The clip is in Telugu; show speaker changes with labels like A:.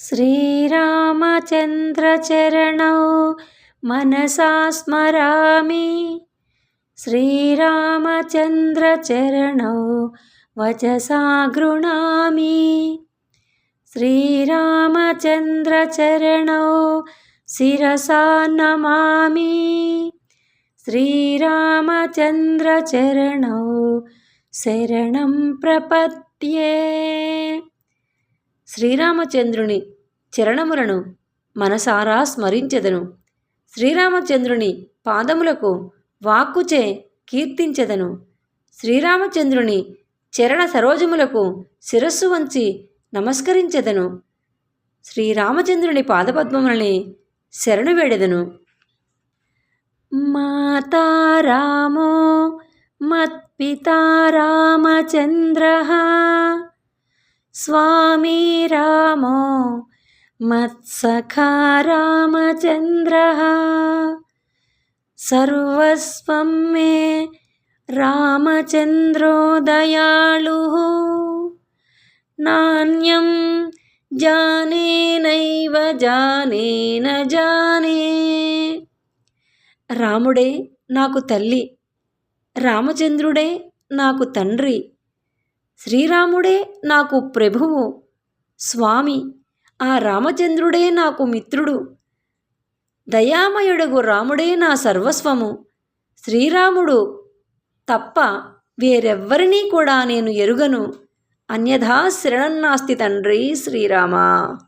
A: श्रीरामचन्द्रचरणौ मनसा स्मरामि। श्रीरामचन्द्रचरणौ वचसा गृणामि। श्रीरामचन्द्रचरणौ शिरसा नमामि। श्रीरामचन्द्रचरणौ शरणं प्रपद्ये। శ్రీరామచంద్రుని చరణములను మనసారా స్మరించెదను. శ్రీరామచంద్రుని పాదములకు వాక్కుచే కీర్తించెదను. శ్రీరామచంద్రుని చరణ సరోజములకు శిరస్సు వంచి నమస్కరించెదను. శ్రీరామచంద్రుని పాదపద్మములని శరణు వేడెదను. మాతారామో మత్పితారామచంద్ర స్వామి రామో మత్సఖా రామచంద్ర. సర్వస్వం మే రామచంద్రో దయాళు. నాణ్యం జానేనైవ జానేన జానే. రాముడే నాకు తల్లి రామచంద్రుడే నాకు తండ్రి. శ్రీరాముడే నాకు ప్రభువు స్వామి. ఆ రామచంద్రుడే నాకు మిత్రుడు. దయామయుడుగు రాముడే నా సర్వస్వము. శ్రీరాముడు తప్ప వేరెవ్వరినీ కూడా నేను ఎరుగను. అన్యథా శరణన్నాస్తి తండ్రి శ్రీరామా.